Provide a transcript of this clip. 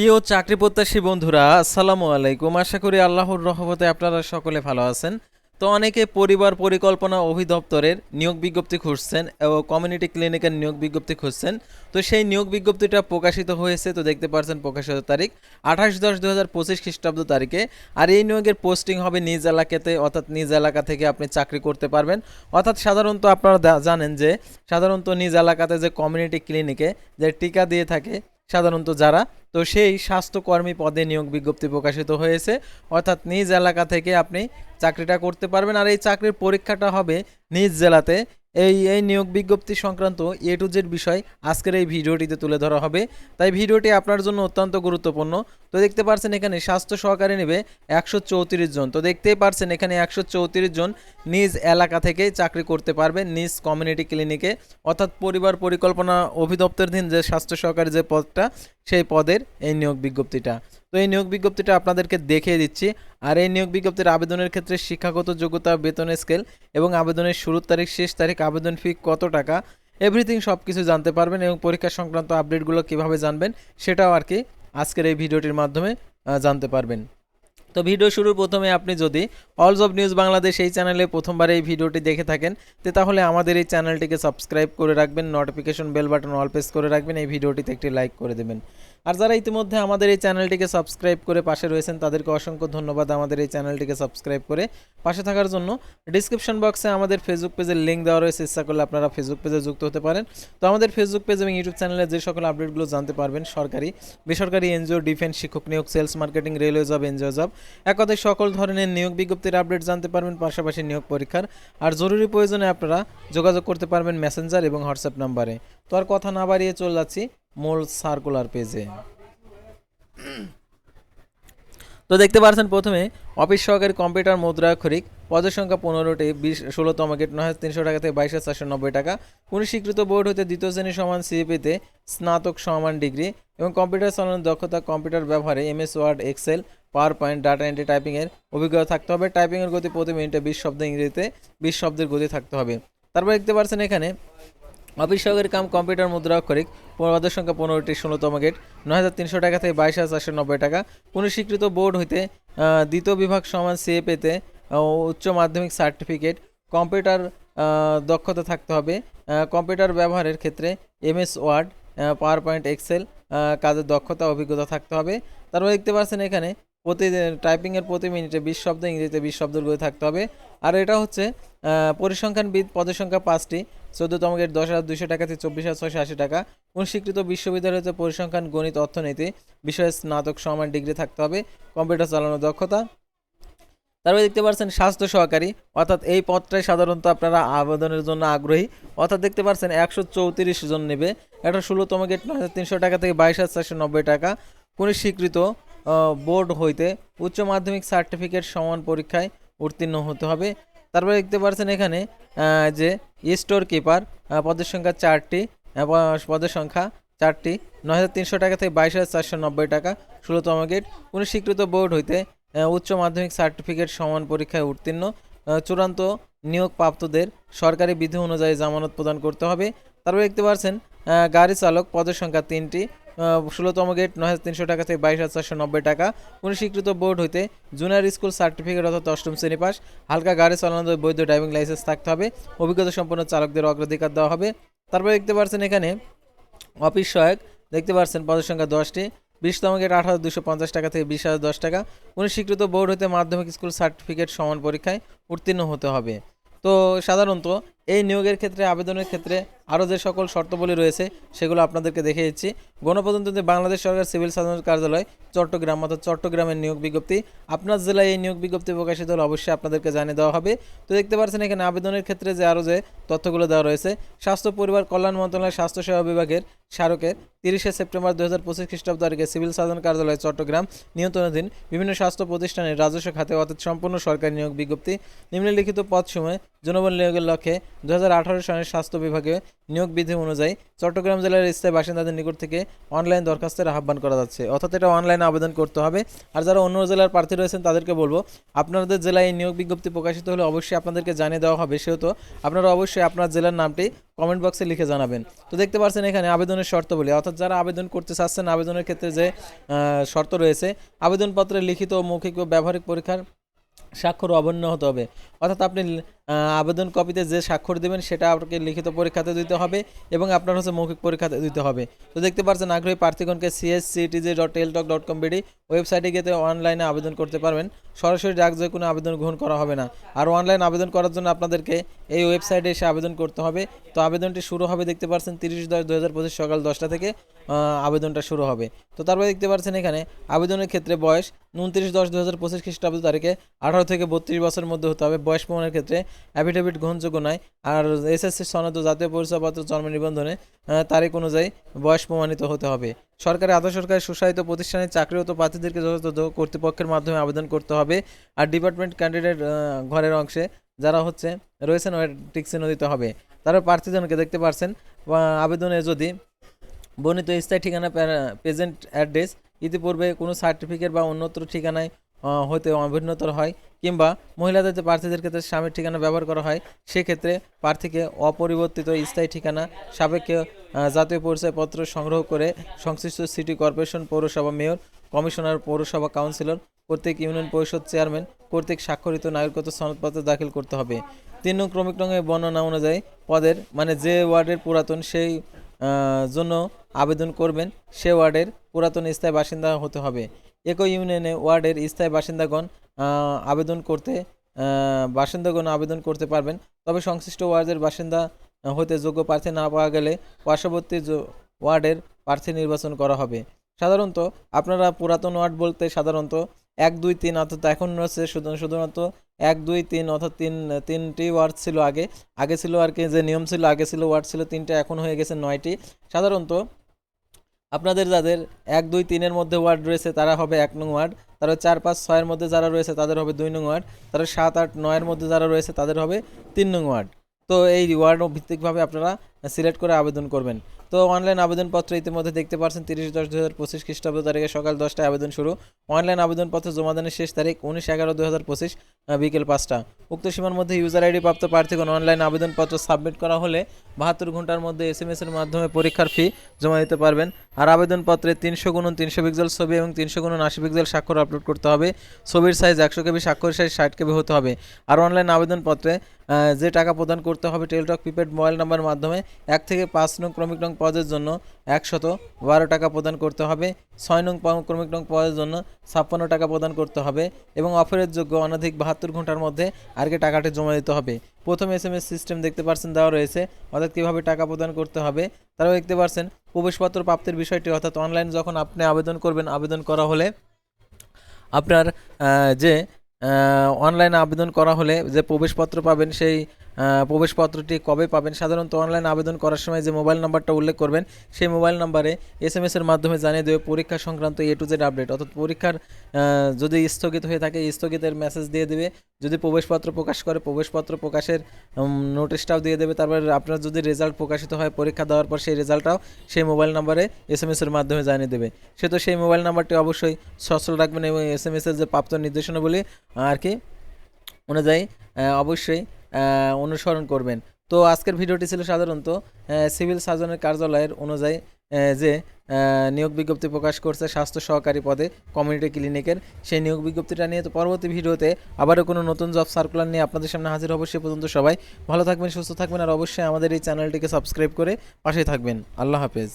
প্রিয় চাকরি প্রত্যাশী বন্ধুরা, আসসালামু আলাইকুম। আশা করি আল্লাহর রহমতে আপনারা সকলে ভালো আছেন। তো অনেকে পরিবার পরিকল্পনা অধিদপ্তরের নিয়োগ বিজ্ঞপ্তি খুঁজছেন এবং কমিউনিটি ক্লিনিকের নিয়োগ বিজ্ঞপ্তি খুঁজছেন। তো সেই নিয়োগ বিজ্ঞপ্তিটা প্রকাশিত হয়েছে, তো দেখতে পাচ্ছেন প্রকাশিত তারিখ আঠাশ দশ দু হাজার পঁচিশ খ্রিস্টাব্দ তারিখে। আর এই নিয়োগের পোস্টিং হবে নিজ এলাকাতে, অর্থাৎ নিজ এলাকা থেকে আপনি চাকরি করতে পারবেন। অর্থাৎ সাধারণত আপনারা জানেন যে, সাধারণত নিজ এলাকাতে যে কমিউনিটি ক্লিনিকে যে টিকা দিয়ে থাকে সাধারণত যারা, তো সেই স্বাস্থ্যকর্মী পদে নিয়োগ বিজ্ঞপ্তি প্রকাশিত হয়েছে। অর্থাৎ নিজ এলাকা থেকে আপনি চাকরিটা করতে পারবেন। আর এই চাকরির পরীক্ষাটা হবে নিজ জেলাতে। এই এই নিয়োগ বিজ্ঞপ্তি সংক্রান্ত এ টু জেড বিষয় আজকের এই ভিডিওটিতে তুলে ধরা হবে। তাই ভিডিওটি আপনার জন্য অত্যন্ত গুরুত্বপূর্ণ। তো দেখতে পাচ্ছেন এখানে স্বাস্থ্য সহকারী নেবে একশো চৌত্রিশ জন। তো দেখতেই পারছেন এখানে একশো চৌত্রিশ জন নিজ এলাকা থেকে চাকরি করতে পারবে, নিজ কমিউনিটি ক্লিনিকে অর্থাৎ পরিবার পরিকল্পনা অধিদপ্তরধীন যে স্বাস্থ্য সহকারী যে পদটা সেই পদের এই নিয়োগ বিজ্ঞপ্তিটা। তো এই নিয়োগ বিজ্ঞপ্তিটা আপনাদেরকে দেখিয়ে দিচ্ছি। আর এই নিয়োগ বিজ্ঞপ্তির আবেদনের ক্ষেত্রে শিক্ষাগত যোগ্যতা বেতনের স্কেল এবং আবেদনের শুরুর তারিখ, শেষ তারিখ, আবেদন ফি কত টাকা, এভরিথিং সব কিছু জানতে পারবেন এবং পরীক্ষা সংক্রান্ত আপডেটগুলো কীভাবে জানবেন সেটাও আর কি আজকের এই ভিডিওটির মাধ্যমে জানতে পারবেন। তো ভিডিও শুরুর প্রথমে আপনি যদি অলস অফ নিউজ বাংলাদেশ এই চ্যানেলে প্রথমবার এই ভিডিওটি দেখে থাকেন, তো তাহলে আমাদের এই চ্যানেলটিকে সাবস্ক্রাইব করে রাখবেন notification bell button all press করে রাখবেন, এই ভিডিওটিতে একটি লাইক করে দেবেন। আর যারা ইতিমধ্যে আমাদের এই চ্যানেলটিকে সাবস্ক্রাইব করে পাশে রয়েছেন, তাদেরকে অসংখ্য ধন্যবাদ আমাদের এই চ্যানেলটিকে সাবস্ক্রাইব করে পাশে থাকার জন্য। ডিসক্রিপশন বক্সে আমাদের ফেসবুক পেজের লিঙ্ক দেওয়া রয়েছে ইচ্ছা করলে আপনারা ফেসবুক পেজে যুক্ত হতে পারেন। তো আমাদের ফেসবুক পেজ এবং ইউটিউব চ্যানেলে যে সকল আপডেটগুলো জানতে পারবেন, সরকারি, বেসরকারি এনজিও ডিফেন্স শিক্ষক নিয়োগ sales marketing railway job NGO job এক সকল ধরনের নিয়োগ বিজ্ঞপ্তির আপডেট জানতে পারবেন, পাশাপাশি নিয়োগ পরীক্ষার। আর জরুরি প্রয়োজনে আপনারা যোগাযোগ করতে পারবেন মেসেঞ্জার এবং হোয়াটসঅ্যাপ নাম্বারে তো আর কথা না বাড়িয়ে চলে যাচ্ছি মূল সার্কুলার পেজে তো দেখতে পাচ্ছেন প্রথমে অফিস সহকারী কম্পিউটার মুদ্রাক্ষরিক পদের সংখ্যা পনেরোটি, বিশ, ষোলোতম গেট নয় হাজার তিনশো টাকা থেকে বাইশ চারশো নব্বই টাকা। কোনো স্বীকৃত বোর্ড হতে দ্বিতীয় শ্রেণি সমান সিএপিতে স্নাতক সমান ডিগ্রি এবং কম্পিউটার চালানোর দক্ষতা কম্পিউটার ব্যবহারে MS Word Excel Power Point data entry টাইপিংয়ের অভিজ্ঞতা থাকতে হবে। টাইপিংয়ের গতি প্রতি মিনিটে বিশ শব্দ ইংরেজিতে, বিশ শব্দের গতি থাকতে হবে। তারপর দেখতে পাচ্ছেন এখানে অফিস সহকারী কাম কম্পিউটার মুদ্রা অক্ষরিক পদের সংখ্যা পনেরোটি, ষোলোতম গেট নয় হাজার তিনশো টাকা থেকে বাইশ হাজার চারশো নব্বই টাকা। কোনো স্বীকৃত বোর্ড হইতে দ্বিতীয় বিভাগ সমান সিএ পেতে উচ্চ মাধ্যমিক সার্টিফিকেট, কম্পিউটার দক্ষতা থাকতে হবে। কম্পিউটার ব্যবহারের ক্ষেত্রে MS Word Power Point Excel কাজের দক্ষতা, অভিজ্ঞতা থাকতে হবে। তারপর দেখতে পাচ্ছেন এখানে প্রতি টাইপিংয়ের প্রতি মিনিটে বিশ শব্দ, ইংরেজিতে বিশ শব্দের করে থাকতে হবে। আর এটা হচ্ছে পরিসংখ্যানবিদ পদের সংখ্যা পাঁচটি। চোদ্দতম গেট দশ হাজার দুশো টাকা থেকে চব্বিশ হাজার ছয়শো আশি টাকা। কোন স্বীকৃত বিশ্ববিদ্যালয় হতে পরিসংখ্যান, গণিত, অর্থনীতি, বিষয়ে স্নাতক সমান ডিগ্রি থাকতে হবে, কম্পিউটার চালানোর দক্ষতা। তারপরে দেখতে পাচ্ছেন, স্বাস্থ্য সহকারী, অর্থাৎ এই পদটাই সাধারণত আপনারা আবেদনের জন্য আগ্রহী। অর্থাৎ দেখতে পাচ্ছেন, একশো চৌত্রিশ জন নেবে। একটা ষোলোতম গেট নয় হাজার তিনশো টাকা থেকে বাইশ হাজার চারশো নব্বই টাকা। কোন স্বীকৃত বোর্ড হইতে উচ্চ মাধ্যমিক সার্টিফিকেট সমান পরীক্ষায় উত্তীর্ণ হতে হবে। তারপরে দেখতে পাচ্ছেন এখানে যে স্টোর কিপার পদের সংখ্যা চারটি পদের সংখ্যা চারটি নয় হাজার তিনশো টাকা থেকে বাইশ হাজার চারশো নব্বই টাকা, ষোলোতম গেট। কোনো স্বীকৃত বোর্ড হইতে উচ্চ মাধ্যমিক সার্টিফিকেট সমান পরীক্ষায় উত্তীর্ণ চূড়ান্ত নিয়োগ প্রাপ্তদের সরকারি বিধি অনুযায়ী জামানত প্রদান করতে হবে। তারপরে দেখতে পাচ্ছেন গাড়ি চালক, পদের সংখ্যা তিনটি ষোলোতম গেট, নয় হাজার তিনশো টাকা থেকে বাইশ হাজার চারশো নব্বই টাকা। কোনো স্বীকৃত বোর্ড হইতে জুনিয়র স্কুল সার্টিফিকেট অর্থাৎ অষ্টম শ্রেণি পাস। হালকা গাড়ি চালানোর বৈধ ড্রাইভিং লাইসেন্স থাকতে হবে। অভিজ্ঞতা সম্পন্ন চালকদের অগ্রাধিকার দেওয়া হবে। তারপরে দেখতে পাচ্ছেন এখানে অফিস সহায়ক। দেখতে পাচ্ছেন পদের সংখ্যা দশটি। বিশতম গেট, আট হাজার দুশো পঞ্চাশ টাকা থেকে বিশ হাজার দশ টাকা। কোনো স্বীকৃত বোর্ড হতে মাধ্যমিক স্কুল সার্টিফিকেট সমান পরীক্ষায় উত্তীর্ণ হতে হবে। তো সাধারণত এই নিয়োগের ক্ষেত্রে, আবেদনের ক্ষেত্রে আরও যে সকল শর্তাবলী রয়েছে, সেগুলো আপনাদেরকে দেখে দিচ্ছি। গণপ্রজাতন্ত্রী বাংলাদেশ সরকার সিভিল সার্জন কার্যালয়, চট্টগ্রাম, অর্থাৎ চট্টগ্রামের নিয়োগ বিজ্ঞপ্তি। আপনার জেলায় এই নিয়োগ বিজ্ঞপ্তি প্রকাশিত হলে অবশ্যই আপনাদেরকে জানিয়ে দেওয়া হবে। তো দেখতে পাচ্ছেন এখানে আবেদনের ক্ষেত্রে যে আরও যে তথ্যগুলো দেওয়া রয়েছে, স্বাস্থ্য, পরিবার কল্যাণ মন্ত্রণালয় স্বাস্থ্যসেবা বিভাগের স্মারকের তিরিশে সেপ্টেম্বর দু হাজার পঁচিশ খ্রিস্টাব্দ তারিখে সিভিল সার্জন কার্যালয়, চট্টগ্রাম নিয়ন্ত্রণাধীন বিভিন্ন স্বাস্থ্য প্রতিষ্ঠানের রাজস্ব খাতে অর্থাৎ সম্পূর্ণ সরকারি নিয়োগ বিজ্ঞপ্তি। নিম্নলিখিত পদ সময়ে জনবল নিয়োগের লক্ষ্যে দু হাজার আঠারো সালের স্বাস্থ্য বিভাগে নিয়োগ বিধি অনুযায়ী চট্টগ্রাম জেলার স্থায়ী বাসিন্দাদের নিকট থেকে অনলাইন দরখাস্তের আহ্বান করা যাচ্ছে। অর্থাৎ এটা অনলাইনে আবেদন করতে হবে। আর যারা অন্য জেলার প্রার্থী রয়েছেন, তাদেরকে বলব, আপনাদের জেলায় এই নিয়োগ বিজ্ঞপ্তি প্রকাশিত হলে অবশ্যই আপনাদেরকে জানিয়ে দেওয়া হবে। সেহেতু আপনারা অবশ্যই আপনার জেলার নামটি কমেন্ট বক্সে লিখে জানাবেন। তো দেখতে পাচ্ছেন এখানে আবেদনের শর্তাবলী। অর্থাৎ যারা আবেদন করতে চাচ্ছেন, আবেদনের ক্ষেত্রে যে শর্ত রয়েছে আবেদনপত্রে লিখিত মৌখিক ও ব্যবহারিক পরীক্ষার স্বাক্ষর অবন্য হতে হবে। অর্থাৎ আপনি আবেদন কপিতে যে স্বাক্ষর দেবেন সেটা আপনাকে লিখিত পরীক্ষাতে দিতে হবে এবং আপনার হচ্ছে মৌখিক পরীক্ষাতে দিতে হবে। তো দেখতে পাচ্ছেন আগ্রহী প্রার্থীগণকে CSCTG dot Teletalk dot com BD ওয়েবসাইটে গিয়ে অনলাইনে আবেদন করতে পারবেন। সরাসরি ডাক যে কোনো আবেদন গ্রহণ করা হবে না। আর অনলাইন আবেদন করার জন্য আপনাদেরকে এই ওয়েবসাইটে এসে আবেদন করতে হবে। তো আবেদনটি শুরু হবে দেখতে পাচ্ছেন তিরিশ দশ দু হাজার পঁচিশ সকাল দশটা থেকে আবেদনটা শুরু হবে। তো তারপরে দেখতে পাচ্ছেন এখানে আবেদনের ক্ষেত্রে বয়স উনত্রিশ দশ দু হাজার পঁচিশ খ্রিস্টাব্দ তারিখে আঠারো থেকে বত্রিশ বছরের মধ্যে হতে হবে। বয়স প্রমাণের ক্ষেত্রে অ্যাফিডেভিট গ্রহণযোগ্য নয়। আর এসএসসি সনদ জাতীয় পরিচয়পত্র জন্ম নিবন্ধনে তারিখ অনুযায়ী বয়স প্রমাণিত হতে হবে। সরকারি, আধা সরকারি সুশাসিত প্রতিষ্ঠানে চাকরিরত প্রার্থীদেরকে যথাযথ কর্তৃপক্ষের মাধ্যমে আবেদন করতে হবে। আর ডিপার্টমেন্ট ক্যান্ডিডেট ঘরের অংশে যারা হচ্ছে রয়েছেন টিক চিহ্ন দিতে হবে। তারা প্রার্থীজনকে দেখতে পারছেন। আবেদনে যদি বর্ণিত স্থায়ী ঠিকানা প্রেজেন্ট অ্যাড্রেস ইতিপূর্বে কোনো সার্টিফিকেট বা অন্যত্র ঠিকানায় হতে অভিন্নতর হয়। কিংবা মহিলাদের যে প্রার্থীদের ক্ষেত্রে স্বামীর ঠিকানা ব্যবহার করা হয়, সেক্ষেত্রে প্রার্থীকে অপরিবর্তিত স্থায়ী ঠিকানা, সাপেক্ষে জাতীয় পরিচয়পত্র সংগ্রহ করে সংশ্লিষ্ট সিটি কর্পোরেশন পৌরসভা মেয়র, কমিশনার, পৌরসভা কাউন্সিলর, কর্তৃক ইউনিয়ন পরিষদ চেয়ারম্যান, কর্তৃক স্বাক্ষরিত নাগরিকত্ব সনদপত্র দাখিল করতে হবে। তিন নং ক্রমিক রঙের বর্ণনা অনুযায়ী পদের মানে যে ওয়ার্ডের পুরাতন সেই জন্য আবেদন করবেন, সে ওয়ার্ডের পুরাতন স্থায়ী বাসিন্দা হতে হবে। একই ইউনিয়নে ওয়ার্ডের স্থায়ী বাসিন্দাগণ আবেদন করতে বাসিন্দাগণ আবেদন করতে পারবেন। তবে সংশ্লিষ্ট ওয়ার্ডের বাসিন্দা হতে যোগ্য প্রার্থী না পাওয়া গেলে পার্শ্ববর্তী ওয়ার্ডের প্রার্থী নির্বাচন করা হবে। সাধারণত আপনারা পুরাতন ওয়ার্ড বলতে সাধারণত এক, দুই, তিন অর্থাৎ এখন শুধু শুধুমাত্র এক, দুই, তিন অর্থাৎ তিন, তিনটি ওয়ার্ড ছিল আগে। আগে ছিল আর কি যে নিয়ম ছিল, আগে ছিল ওয়ার্ড ছিল, তিনটে এখন হয়ে গেছে নয়টি। সাধারণত আপনাদের যাদের এক, দুই, তিনের মধ্যে ওয়ার্ড রয়েছে তারা হবে এক নং ওয়ার্ড। তারা চার, পাঁচ, ছয়ের মধ্যে যারা রয়েছে তাদের হবে দুই নং ওয়ার্ড। তারা সাত, আট, নয়ের মধ্যে যারা রয়েছে তাদের হবে তিন নং ওয়ার্ড। তো এই ওয়ার্ড ভিত্তিকভাবে আপনারা সিলেক্ট করে আবেদন করবেন। তো অনলাইন আবেদনপত্র ইতিমধ্যে দেখতে পাচ্ছেন তিরিশ দশ দু হাজার পঁচিশ খ্রিস্টাব্দ তারিখে সকাল দশটায় আবেদন শুরু। অনলাইন আবেদনপত্র জমা দানের শেষ তারিখ উনিশ এগারো দু হাজার পঁচিশ বিকেল পাঁচটা। উক্ত সীমার মধ্যে ইউজার আইডি প্রাপ্ত প্রার্থীগণ অনলাইন আবেদনপত্র সাবমিট করা হলে বাহাত্তর ঘণ্টার মধ্যে এস এম এস এর মাধ্যমে পরীক্ষার ফি জমা দিতে পারবেন। আর আবেদনপত্রে তিনশো গুণন তিনশো পিক্সেল ছবি এবং তিনশো গুণন আশি পিক্সেল স্বাক্ষর আপলোড করতে হবে। ছবির সাইজ একশো কেবি, স্বাক্ষরের সাইজ ষাট কেবি হতে হবে। আর অনলাইন আবেদনপত্রে যে টাকা প্রদান করতে হবে টেলটক প্রিপেড মোবাইল নাম্বার মাধ্যমে এক থেকে পাঁচ নং ক্রমিক নং পদের জন্য একশত বারো টাকা প্রদান করতে হবে। ছয় নং ক্রমিক নং পদের জন্য ছাপ্পান্ন টাকা প্রদান করতে হবে এবং অফারের যোগ্য অনধিক বাহাত্তর ঘণ্টার মধ্যে আগে টাকাটি জমা দিতে হবে। প্রথম এস সিস্টেম দেখতে পাচ্ছেন দেওয়া রয়েছে, অর্থাৎ কীভাবে টাকা প্রদান করতে হবে তারাও দেখতে পাচ্ছেন প্রবেশপত্র প্রাপ্তির বিষয়টি, অর্থাৎ অনলাইন যখন আপনি আবেদন করবেন, আবেদন করা হলে আপনার যে অনলাইনে আবেদন করা হলে যে প্রবেশপত্র পাবেন সেই প্রবেশপত্রটি কবে পাবেন? সাধারণত অনলাইন আবেদন করার সময় যে মোবাইল নাম্বারটা উল্লেখ করবেন, সেই মোবাইল নাম্বারে এস এম এর মাধ্যমে জানিয়ে দেবে পরীক্ষা সংক্রান্ত এ টু জেড আপডেট অর্থাৎ পরীক্ষার যদি স্থগিত হয়ে থাকে স্থগিতের মেসেজ দিয়ে দেবে। যদি প্রবেশপত্র প্রকাশ করে, প্রবেশপত্র প্রকাশের নোটিশটাও দিয়ে দেবে। তারপর আপনার যদি রেজাল্ট প্রকাশিত হয়, পরীক্ষা দেওয়ার পর সেই রেজাল্টটাও সেই মোবাইল নাম্বারে এস এম এর মাধ্যমে জানিয়ে দেবে। সে তো সেই মোবাইল নাম্বারটি অবশ্যই সচল রাখবেন এবং এস এম এর যে প্রাপ্ত নির্দেশনাবলী আর কি অনুযায়ী অবশ্যই অনুসরণ করবেন। তো আজকের ভিডিওটি ছিল সাধারণত সিভিল সার্জনের কার্যালয়ের অনুযায়ী যে নিয়োগ বিজ্ঞপ্তি প্রকাশ করছে স্বাস্থ্য সহকারী পদে, কমিউনিটি ক্লিনিকের, সেই নিয়োগ বিজ্ঞপ্তিটা নিয়ে তো পরবর্তী ভিডিওতে আবারও কোনো নতুন জব সার্কুলার নিয়ে আপনাদের সামনে হাজির হব সে পর্যন্ত সবাই। ভালো থাকবেন, সুস্থ থাকবেন, আর অবশ্যই আমাদের এই চ্যানেলটিকে সাবস্ক্রাইব করে পাশে থাকবেন। আল্লাহ হাফেজ।